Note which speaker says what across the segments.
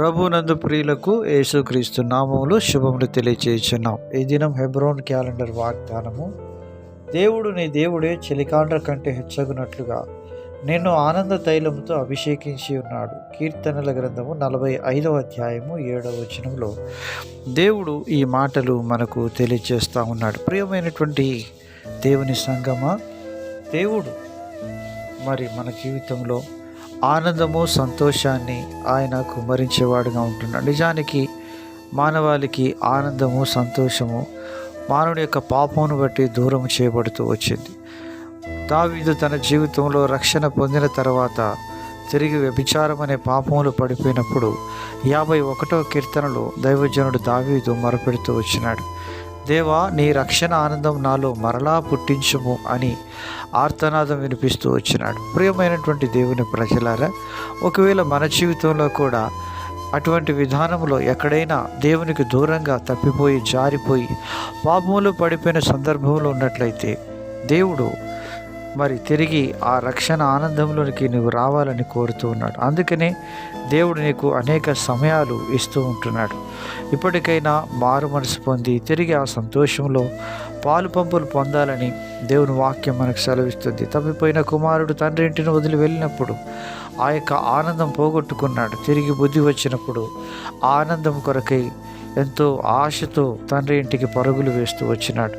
Speaker 1: ప్రభునందు ప్రియులకు యేసుక్రీస్తు నామములు శుభములు తెలియచేస్తున్నాం ఈ దినం హెబ్రోన్ క్యాలెండర్ వాగ్దానము దేవుడు నీ దేవుడే చెలికాండ్ర కంటే హెచ్చగునట్లుగా. నిన్ను ఆనంద తైలముతో అభిషేకించి ఉన్నాడు. కీర్తనల గ్రంథము నలభై ఐదవ అధ్యాయము ఏడవ వచనంలో దేవుడు ఈ మాటలు మనకు తెలియజేస్తూ ఉన్నాడు. ప్రియమైనటువంటి దేవుని సంగమ దేవుడు మరి మన జీవితంలో ఆనందము సంతోషాన్ని ఆయన కుమ్మరించేవాడుగా ఉంటున్నాడు. నిజానికి మానవాళికి ఆనందము సంతోషము మానవుని యొక్క పాపమును బట్టి దూరం చేయబడుతూ వచ్చింది. దావీదు తన జీవితంలో రక్షణ పొందిన తర్వాత తిరిగి వ్యభిచారం అనే పాపములు పడిపోయినప్పుడు యాభై ఒకటో కీర్తనలో దైవజనుడు దావీదు మొరపెడుతూ వచ్చినాడు. దేవా నీ రక్షణ ఆనందం నాలో మరలా పుట్టించుము అని ఆర్తనాదం వినిపిస్తూ వచ్చినాడు. ప్రియమైనటువంటి దేవుని ప్రజలారా ఒకవేళ మన జీవితంలో కూడా అటువంటి విధానంలో ఎక్కడైనా దేవునికి దూరంగా తప్పిపోయి జారిపోయి పాపములు పడిపోయిన సందర్భంలో ఉన్నట్లయితే దేవుడు మరి తిరిగి ఆ రక్షణ ఆనందంలోనికి నువ్వు రావాలని కోరుతూ ఉన్నాడు. అందుకనే దేవుడు నీకు అనేక సమయాలు ఇస్తూ ఉంటున్నాడు. ఇప్పటికైనా మారు మనసు పొంది తిరిగి ఆ సంతోషంలో పాలు పంపులు పొందాలని దేవుని వాక్యం మనకు సెలవిస్తుంది. తప్పిపోయిన కుమారుడు తండ్రి ఇంటిని వదిలి వెళ్ళినప్పుడు ఆ యొక్క ఆనందం పోగొట్టుకున్నాడు. తిరిగి బుద్ధి వచ్చినప్పుడు ఆ ఆనందం కొరకై ఎంతో ఆశతో తండ్రి ఇంటికి పరుగులు వేస్తూ వచ్చినాడు.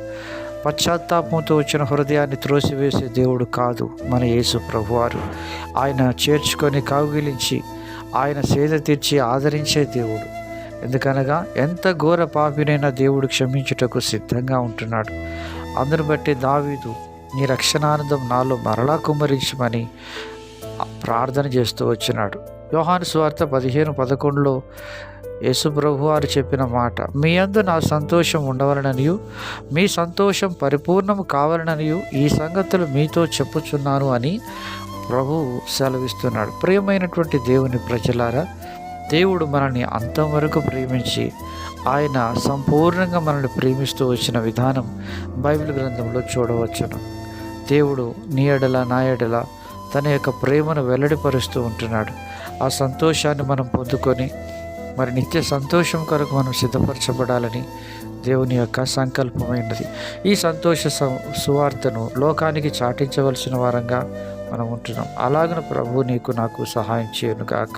Speaker 1: పశ్చాత్తాపంతో వచ్చిన హృదయాన్ని త్రోసివేసే దేవుడు కాదు మన యేసు ప్రభువారు. ఆయన చేర్చుకొని కౌగిలించి ఆయన సేద తీర్చి ఆదరించే దేవుడు. ఎందుకనగా ఎంత ఘోర పాపినైనా దేవుడు క్షమించుటకు సిద్ధంగా ఉంటున్నాడు. అందును బట్టి దావీదు నీ రక్షణానందం నాలో మరలా కుమ్మరించమని ప్రార్థన చేస్తూ వచ్చినాడు. యోహాను స్వార్థ పదిహేను పదకొండులో యేసుప్రభు వారు చెప్పిన మాట మీ అందు నా సంతోషం ఉండవలననియు మీ సంతోషం పరిపూర్ణం కావాలననియు ఈ సంగతులు మీతో చెప్పుచున్నాను అని ప్రభు సెలవిస్తున్నాడు. ప్రియమైనటువంటి దేవుని ప్రజలారా దేవుడు మనల్ని అంతవరకు ప్రేమించి ఆయన సంపూర్ణంగా మనల్ని ప్రేమిస్తూ వచ్చిన విధానం బైబిల్ గ్రంథంలో చూడవచ్చును. దేవుడు నీ ఎడల నా ఎడల తన యొక్క ప్రేమను వెల్లడిపరుస్తూ ఉంటున్నాడు. ఆ సంతోషాన్ని మనం పొందుకొని మరి నిత్య సంతోషం కొరకు మనం సిద్ధపరచబడాలని దేవుని యొక్క సంకల్పమైనది ఈ సంతోష సువార్తను లోకానికి చాటించవలసిన వారంగా మనం ఉంటున్నాం. అలాగను ప్రభు నీకు నాకు సహాయం చేయను గాక